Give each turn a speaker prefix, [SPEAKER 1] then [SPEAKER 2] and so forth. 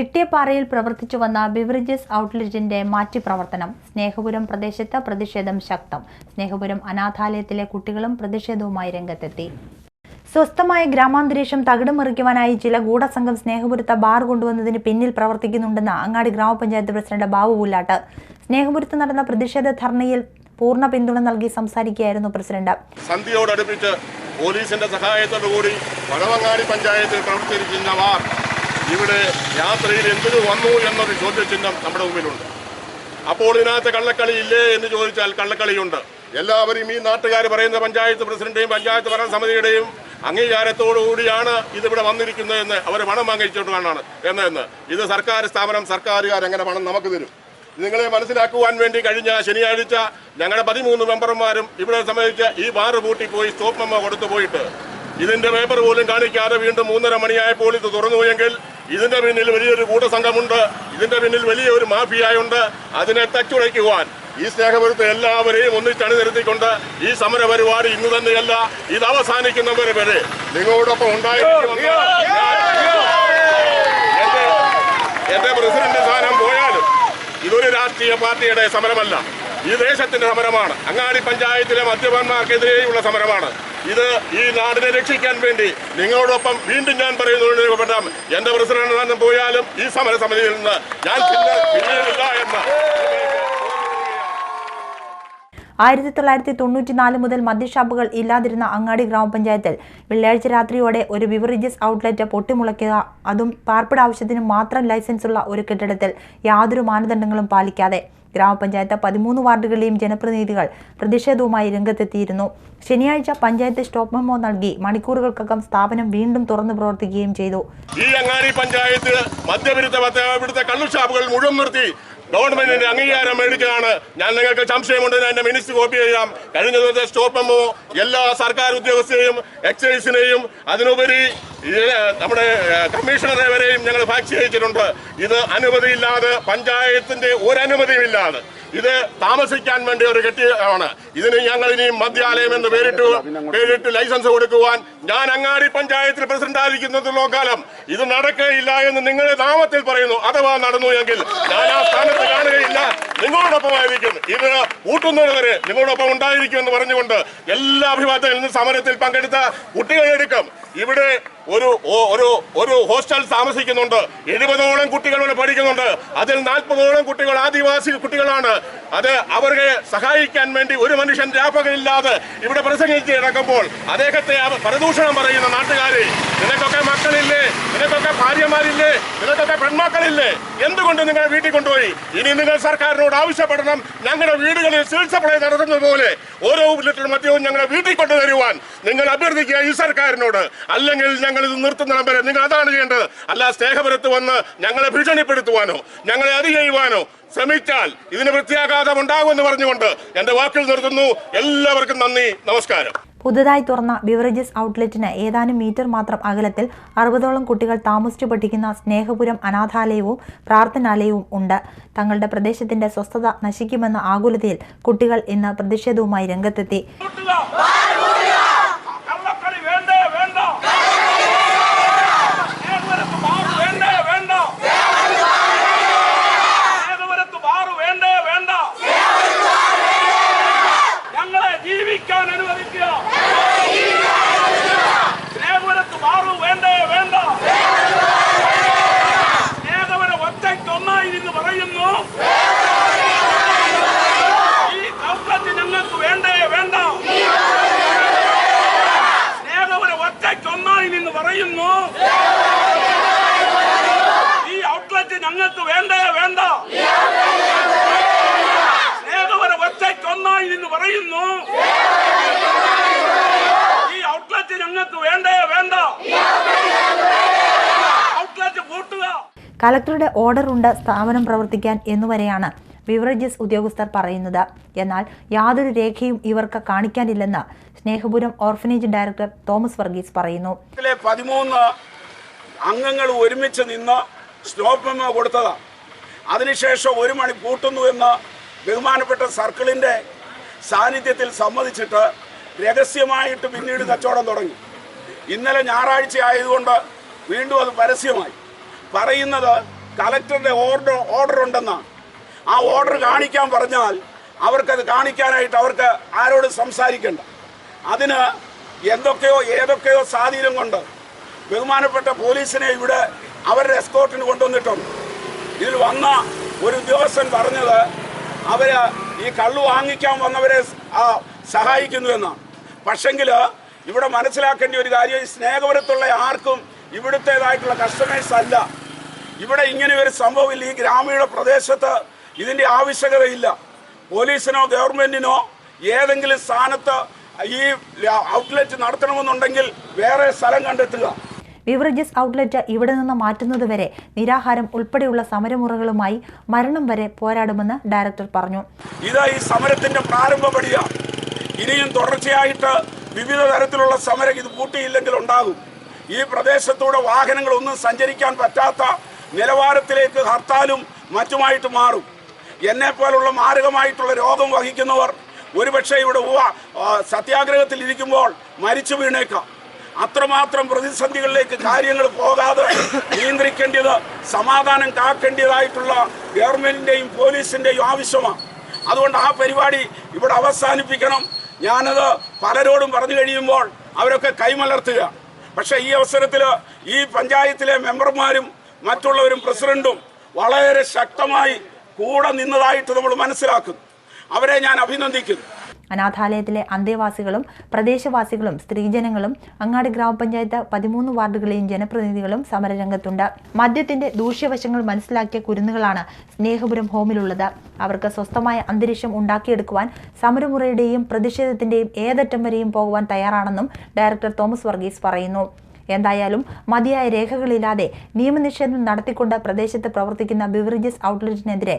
[SPEAKER 1] ഇട്ടിയപ്പാറയിൽ പ്രവർത്തിച്ചു വന്ന ബിവറേജസ് ഔട്ട്ലെറ്റിന്റെ മാറ്റിപ്രവർത്തനം. സ്നേഹപുരം പ്രദേശത്ത് പ്രതിഷേധം ശക്തം. സ്നേഹപുരം അനാഥാലയത്തിലെ കുട്ടികളും പ്രതിഷേധവുമായി രംഗത്തെത്തി. സ്വസ്ഥമായ ഗ്രാമാന്തരീക്ഷം തകിടുമറിക്കുവാനായി ചില ഗൂഢസംഘം സ്നേഹപുരത്ത് ബാർ കൊണ്ടുവന്നതിന് പിന്നിൽ പ്രവർത്തിക്കുന്നുണ്ടെന്ന് അങ്ങാടി ഗ്രാമപഞ്ചായത്ത് പ്രസിഡന്റ് ബാബു പുല്ലാട്ട്. സ്നേഹപുരത്ത് നടന്ന പ്രതിഷേധ ധർണയിൽ പൂർണ പിന്തുണ നൽകി സംസാരിക്കുകയായിരുന്നു പ്രസിഡന്റ്.
[SPEAKER 2] സന്ധ്യയോടടുപ്പിച്ച് പോലീസിന്റെ സഹായത്തോടുകൂടി പഴവങ്ങാടി പഞ്ചായത്തിൽ പ്രവർത്തിച്ചിരുന്നവർ ഇവിടെ യാത്രയിൽ എന്തിനു വന്നു എന്നൊരു ചോദ്യചിഹ്നം നമ്മുടെ മുമ്പിലുണ്ട്. അപ്പോൾ ഇതിനകത്ത് കള്ളക്കളി ഇല്ലേ എന്ന് ചോദിച്ചാൽ കള്ളക്കളിയുണ്ട്. എല്ലാവരും ഈ നാട്ടുകാർ പറയുന്ന പഞ്ചായത്ത് പ്രസിഡന്റേയും പഞ്ചായത്ത് ഭരണസമിതിയുടെയും അംഗീകാരത്തോടുകൂടിയാണ് ഇതിവിടെ വന്നിരിക്കുന്നത് എന്ന് അവർ പണം വാങ്ങിച്ചിട്ടാണ് എന്നെന്ന് ഇത് സർക്കാർ സ്ഥാപനം സർക്കാരുകാർ എങ്ങനെ പണം നമുക്ക് തരും? നിങ്ങളെ മനസ്സിലാക്കുവാൻ വേണ്ടി കഴിഞ്ഞ ശനിയാഴ്ച ഞങ്ങളുടെ പതിമൂന്ന് മെമ്പർമാരും ഇവിടെ സംബന്ധിച്ച് ഈ ബാറ് പൂട്ടിപ്പോയി സ്റ്റോപ്പ് നമ്മ കൊടുത്തു പോയിട്ട് ഇതിന്റെ പേപ്പർ പോലും കാണിക്കാതെ വീണ്ടും മൂന്നര മണിയായപ്പോൾ ഇത് തുറന്നു പോയെങ്കിൽ ഇതിന്റെ പിന്നിൽ വലിയൊരു കൂട്ടസംഘമുണ്ട്. ഇതിന്റെ പിന്നിൽ വലിയൊരു മാഫിയായുണ്ട്. അതിനെ തച്ചുടയ്ക്കുവാൻ ഈ സ്നേഹപുരത്തെ എല്ലാവരെയും ഒന്നിച്ചണി നിർത്തിക്കൊണ്ട് ഈ സമര പരിപാടി ഇന്ന് തന്നെയല്ല ഇത് അവസാനിക്കുന്നവരെ വരെ നിങ്ങളോടൊപ്പം ഉണ്ടായിരിക്കുമെന്ന് എന്റെ എന്റെ പ്രസിഡന്റ് സ്ഥാനം പോയാലും ഇതൊരു രാഷ്ട്രീയ പാർട്ടിയുടെ സമരമല്ല. ഈ ദേശത്തിന്റെ സമരമാണ്. അങ്ങാടി പഞ്ചായത്തിലെ മദ്യപന്മാർക്കെതിരെയുള്ള സമരമാണ്. ഇത് ഈ നാടിനെ രക്ഷിക്കാൻ വേണ്ടി നിങ്ങളോടൊപ്പം വീണ്ടും ഞാൻ പറയുന്നു എന്റെ പ്രസിഡന്റ് പോയാലും ഈ സമര സമിതിയിൽ നിന്ന് ഞാൻ പിന്നെ പിന്നീടില്ല എന്ന്
[SPEAKER 1] ആയിരത്തി തൊള്ളായിരത്തി തൊണ്ണൂറ്റിനാല് മുതൽ മദ്യഷാപ്പുകൾ ഇല്ലാതിരുന്ന അങ്ങാടി ഗ്രാമപഞ്ചായത്തിൽ വെള്ളിയാഴ്ച രാത്രിയോടെ ഒരു ബിവറേജസ് ഔട്ട്ലെറ്റ് പൊട്ടിമുളയ്ക്കുക അതും പാർപ്പിട ആവശ്യത്തിന് മാത്രം ലൈസൻസുള്ള ഒരു കെട്ടിടത്തിൽ യാതൊരു മാനദണ്ഡങ്ങളും പാലിക്കാതെ ഗ്രാമപഞ്ചായത്ത് പതിമൂന്ന് വാർഡുകളിലെയും ജനപ്രതിനിധികൾ പ്രതിഷേധവുമായി രംഗത്തെത്തിയിരുന്നു. ശനിയാഴ്ച പഞ്ചായത്ത് സ്റ്റോപ്പ് മെമ്മോ നൽകി മണിക്കൂറുകൾക്കകം സ്ഥാപനം വീണ്ടും തുറന്നു പ്രവർത്തിക്കുകയും ചെയ്തു.
[SPEAKER 2] ഈ അങ്ങാടി പഞ്ചായത്ത് മദ്യവിരുദ്ധ കള്ളുഷാപ്പുകൾ മുഴുവൻ നിർത്തി. ഗവൺമെന്റിന്റെ അംഗീകാരം മേടിക്കുകയാണ്. ഞാൻ നിങ്ങൾക്ക് സംശയമുണ്ടെന്ന് എന്റെ മിനിസ്റ്റ് കോപ്പി ചെയ്യാം. കഴിഞ്ഞ ദിവസത്തെ സ്റ്റോപ്പ് എല്ലാ സർക്കാർ ഉദ്യോഗസ്ഥരെയും എക്സൈസിനെയും അതിനുപരി നമ്മുടെ കമ്മീഷണറെ വരെയും ഞങ്ങൾ ഫാക്സ് അയച്ചിട്ടുണ്ട് ഇത് അനുമതിയില്ലാതെ പഞ്ചായത്തിന്റെ ഒരു അനുമതിയുമില്ലാതെ ഇത് താമസിക്കാൻ വേണ്ടി ഒരു കെട്ടിടമാണ്. ഇതിന് ഞങ്ങൾ ഇനി മദ്യാലയം എന്ന് പേരിട്ട് പേരിട്ട് ലൈസൻസ് കൊടുക്കുവാൻ ഞാൻ അങ്ങാടി പഞ്ചായത്തിൽ പ്രസിഡന്റ് ആയിരിക്കുന്നതിലോ കാലം ഇത് നടക്കുകയില്ല എന്ന് നിങ്ങൾ നാമത്തിൽ പറയുന്നു. അഥവാ നടന്നു എങ്കിൽ ഞാൻ ആ സ്ഥാനത്ത് കാണുകയില്ല. നിങ്ങളോടൊപ്പമായിരിക്കും. ഇത് കൂട്ടുന്നതുവരെ നിങ്ങളോടൊപ്പം ഉണ്ടായിരിക്കും എന്ന് പറഞ്ഞുകൊണ്ട് എല്ലാ നിന്ന് സമരത്തിൽ പങ്കെടുത്ത കുട്ടികളെടുക്കും ഇവിടെ ഒരു ഒരു ഒരു ഹോസ്റ്റൽ താമസിക്കുന്നുണ്ട്. എഴുപതോളം ഇവിടെ പഠിക്കുന്നുണ്ട്. അതിൽ നാൽപ്പതോളം കുട്ടികൾ ആദിവാസി കുട്ടികളാണ്. അത് അവരെ സഹായിക്കാൻ വേണ്ടി ഒരു മനുഷ്യൻ രാപ്പകലില്ലാതെ ഇവിടെ പ്രസംഗിച്ച് കിടക്കുമ്പോൾ അദ്ദേഹത്തെ പ്രദൂഷണം പറയുന്ന നാട്ടുകാരെ നിനക്കൊക്കെ മക്കളില്ലേ? നിനക്കൊക്കെ ഭാര്യമാരില്ലേ? നിനക്കൊക്കെ പെൺമക്കളില്ലേ? എന്തുകൊണ്ട് നിങ്ങളെ വീട്ടിൽ കൊണ്ടുപോയി? ഇനി നിങ്ങൾ സർക്കാരിനോട് ആവശ്യപ്പെടണം. ഞങ്ങളുടെ വീടുകളിൽ സപ്ലൈ നടത്തുന്നത് പോലെ ഓരോ ലിറ്റർ മദ്യവും ഞങ്ങളുടെ വീട്ടിൽ കൊണ്ടുതരുവാൻ നിങ്ങൾ അഭ്യർത്ഥിക്കുക ഈ സർക്കാരിനോട്. അല്ലെങ്കിൽ ഞങ്ങൾ ഇത് നിർത്തുന്നിടം വരെ നിങ്ങൾ അതാണ് ചെയ്യേണ്ടത്. അല്ല സ്നേഹപുരത്ത് വന്ന് ഞങ്ങളെ ഭീഷണിപ്പെടുത്തുവാനോ ഞങ്ങളെ അത് ചെയ്യുവാനോ ശ്രമിച്ചാൽ ഇതിന് പ്രത്യാഘാതം ഉണ്ടാകുമെന്ന് പറഞ്ഞുകൊണ്ട് എന്റെ വാക്കിൽ നിർത്തുന്നു. എല്ലാവർക്കും നന്ദി നമസ്കാരം.
[SPEAKER 1] പുതുതായി തുറന്ന ബിവറേജസ് ഔട്ട്ലെറ്റിന് ഏതാനും മീറ്റർ മാത്രം അകലത്തിൽ അറുപതോളം കുട്ടികൾ താമസിച്ചു പഠിക്കുന്ന സ്നേഹപുരം അനാഥാലയവും പ്രാർത്ഥനാലയവും ഉണ്ട്. തങ്ങളുടെ പ്രദേശത്തിന്റെ സ്വസ്ഥത നശിക്കുമെന്ന ആകുലതയിൽ കുട്ടികൾ ഇന്ന് പ്രതിഷേധവുമായി രംഗത്തെത്തി
[SPEAKER 3] കള്ളക്കളി വേണ്ടേ വേണ്ട ഏതുവരത്ത് ബാറ് വേണ്ടേ വേണ്ട ഏതുവരത്ത് ബാറ് വേണ്ടേ വേണ്ട ഞങ്ങളെ ജീവിക്കാൻ അനുവദിക്കുക സ്നേഹപുരത്ത് ബാറ് വേണ്ടേ വേണ്ട സ്നേഹപുരം ഒറ്റയ്ക്കൊന്നായി നിന്ന് പറയുന്നു ഈ ഔട്ട്ലെറ്റ് ഞങ്ങൾക്ക് വേണ്ടേ വേണ്ട സ്നേഹപുരം ഒറ്റയ്ക്കൊന്നായി നിന്ന് പറയുന്നു ഈ ഔട്ട്ലെറ്റ് ഞങ്ങൾക്ക് വേണ്ടേ വേണ്ട. സ്നേഹപുരം ഒറ്റയ്ക്കൊന്നായി നിന്ന് പറയുന്നു. ഈ ഔട്ട്ലെറ്റ് ഞങ്ങൾക്ക് വേണ്ടേ വേണ്ട. ഔട്ട്ലെറ്റ് പൂട്ടുക
[SPEAKER 1] കലക്ടറുടെ ഓർഡർ ഉണ്ട് സ്ഥാപനം പ്രവർത്തിക്കാൻ എന്നുവരെയാണ്. ബിവറേജസ് ഉദ്യോഗസ്ഥർ പറയുന്നത്. എന്നാൽ യാതൊരു രേഖയും ഇവർക്ക് കാണിക്കാനില്ലെന്ന് Snehapuram orphanage director Thomas Varghese പറയുന്നു.
[SPEAKER 3] പതിമൂന്ന് അംഗങ്ങൾ ഒരുമിച്ച് നിന്ന് സ്റ്റോപ്പ് കൊടുത്തതാണ് അതിനുശേഷം ഒരു മണി കൂട്ടുന്നു എന്ന് ബഹുമാനപ്പെട്ട സർക്കിളിന്റെ സാന്നിധ്യത്തിൽ സമ്മതിച്ചിട്ട് രഹസ്യമായിട്ട് പിന്നീട് കച്ചവടം തുടങ്ങി. ഇന്നലെ ഞായറാഴ്ച ആയതുകൊണ്ട് വീണ്ടും അത് പരസ്യമായി. പറയുന്നത് കലക്ടറുടെ ഓർഡർ ഓർഡർ ഉണ്ടെന്നാണ്. ആ ഓർഡർ കാണിക്കാൻ പറഞ്ഞാൽ അവർക്കത് കാണിക്കാനായിട്ട് അവർക്ക് ആരോട് സംസാരിക്കണ്ട. അതിന് എന്തൊക്കെയോ ഏതൊക്കെയോ സ്വാധീനം കൊണ്ട് ബഹുമാനപ്പെട്ട പോലീസിനെ ഇവിടെ അവരുടെ എസ്കോർട്ടിന് കൊണ്ടുവന്നിട്ടുണ്ട് ഇതിൽ വന്ന ഒരു ഉദ്യോഗസ്ഥൻ പറഞ്ഞത് അവർ ഈ കള്ളു വാങ്ങിക്കാൻ വന്നവരെ സഹായിക്കുന്നു എന്നാണ്. പക്ഷെങ്കിൽ ഇവിടെ മനസ്സിലാക്കേണ്ട ഒരു കാര്യം ഈ സ്നേഹപുരത്തുള്ള ആർക്കും ഇവിടുത്തേതായിട്ടുള്ള കസ്റ്റമേഴ്സ് അല്ല. ഇവിടെ ഇങ്ങനെ ഒരു സംഭവമില്ല. ഈ ഗ്രാമീണ പ്രദേശത്ത് ഇതിന്റെ ആവശ്യകതയില്ല. പോലീസിനോ ഗവൺമെന്റിനോ ഏതെങ്കിലും സ്ഥാനത്ത് ഈ ഔട്ട്ലെറ്റ് നടത്തണമെന്നുണ്ടെങ്കിൽ വേറെ സ്ഥലം കണ്ടെത്തുക.
[SPEAKER 1] ബിവറേജസ് ഔട്ട്ലെറ്റ് ഇവിടെ നിന്ന് മാറ്റുന്നതുവരെ നിരാഹാരം ഉൾപ്പെടെയുള്ള സമരമുറകളുമായി മരണം വരെ പോരാടുമെന്ന് ഡയറക്ടർ പറഞ്ഞു.
[SPEAKER 3] ഇതാ ഈ സമരത്തിന്റെ പ്രാരംഭപടിയ ഇനിയും തുടർച്ചയായിട്ട് വിവിധ തരത്തിലുള്ള സമരം ഇത് പൂട്ടിയില്ലെങ്കിൽ ഉണ്ടാകും. ഈ പ്രദേശത്തൂടെ വാഹനങ്ങളൊന്നും സഞ്ചരിക്കാൻ പറ്റാത്ത നിലവാരത്തിലേക്ക് ഹർത്താലും മറ്റുമായിട്ട് മാറും. എന്നെ പോലുള്ള മാരകമായിട്ടുള്ള രോഗം വഹിക്കുന്നവർ ഒരുപക്ഷെ ഇവിടെ സത്യാഗ്രഹത്തിൽ ഇരിക്കുമ്പോൾ മരിച്ചു വീണേക്കാം. അത്രമാത്രം പ്രതിസന്ധികളിലേക്ക് കാര്യങ്ങൾ പോകാതെ നിയന്ത്രിക്കേണ്ടത് സമാധാനം കാക്കേണ്ടതായിട്ടുള്ള ഗവൺമെന്റിന്റെയും പോലീസിന്റെയും ആവശ്യമാണ്. അതുകൊണ്ട് ആ പരിപാടി ഇവിടെ അവസാനിപ്പിക്കണം. ഞാനത് പലരോടും പറഞ്ഞു കഴിയുമ്പോൾ അവരൊക്കെ കൈമലർത്തുക പക്ഷേ ഈ അവസരത്തിൽ ഈ പഞ്ചായത്തിലെ മെമ്പർമാരും മറ്റുള്ളവരും പ്രസിഡന്റും വളരെ ശക്തമായി കൂടെ നിന്നതായിട്ട് നമ്മൾ മനസ്സിലാക്കും അവരെ ഞാൻ അഭിനന്ദിക്കുന്നു.
[SPEAKER 1] അനാഥാലയത്തിലെ അന്തേവാസികളും പ്രദേശവാസികളും സ്ത്രീജനങ്ങളും അങ്ങാടി ഗ്രാമപഞ്ചായത്ത് പതിമൂന്ന് വാർഡുകളെയും ജനപ്രതിനിധികളും സമരരംഗത്തുണ്ട്. മദ്യത്തിന്റെ ദൂഷ്യവശങ്ങൾ മനസ്സിലാക്കിയ കുരുന്നുകളാണ് സ്നേഹപുരം ഹോമിലുള്ളത്. അവർക്ക് സ്വസ്ഥമായ അന്തരീക്ഷം ഉണ്ടാക്കിയെടുക്കുവാൻ സമരമുറയുടെയും പ്രതിഷേധത്തിന്റെയും ഏതറ്റം വരെയും പോകുവാൻ തയ്യാറാണെന്നും ഡയറക്ടർ തോമസ് വർഗീസ് പറയുന്നു. എന്തായാലും മതിയായ രേഖകളില്ലാതെ നിയമനിഷേധം നടത്തിക്കൊണ്ട് പ്രദേശത്ത് പ്രവർത്തിക്കുന്ന ബിവറേജസ് ഔട്ട്ലെറ്റിനെതിരെ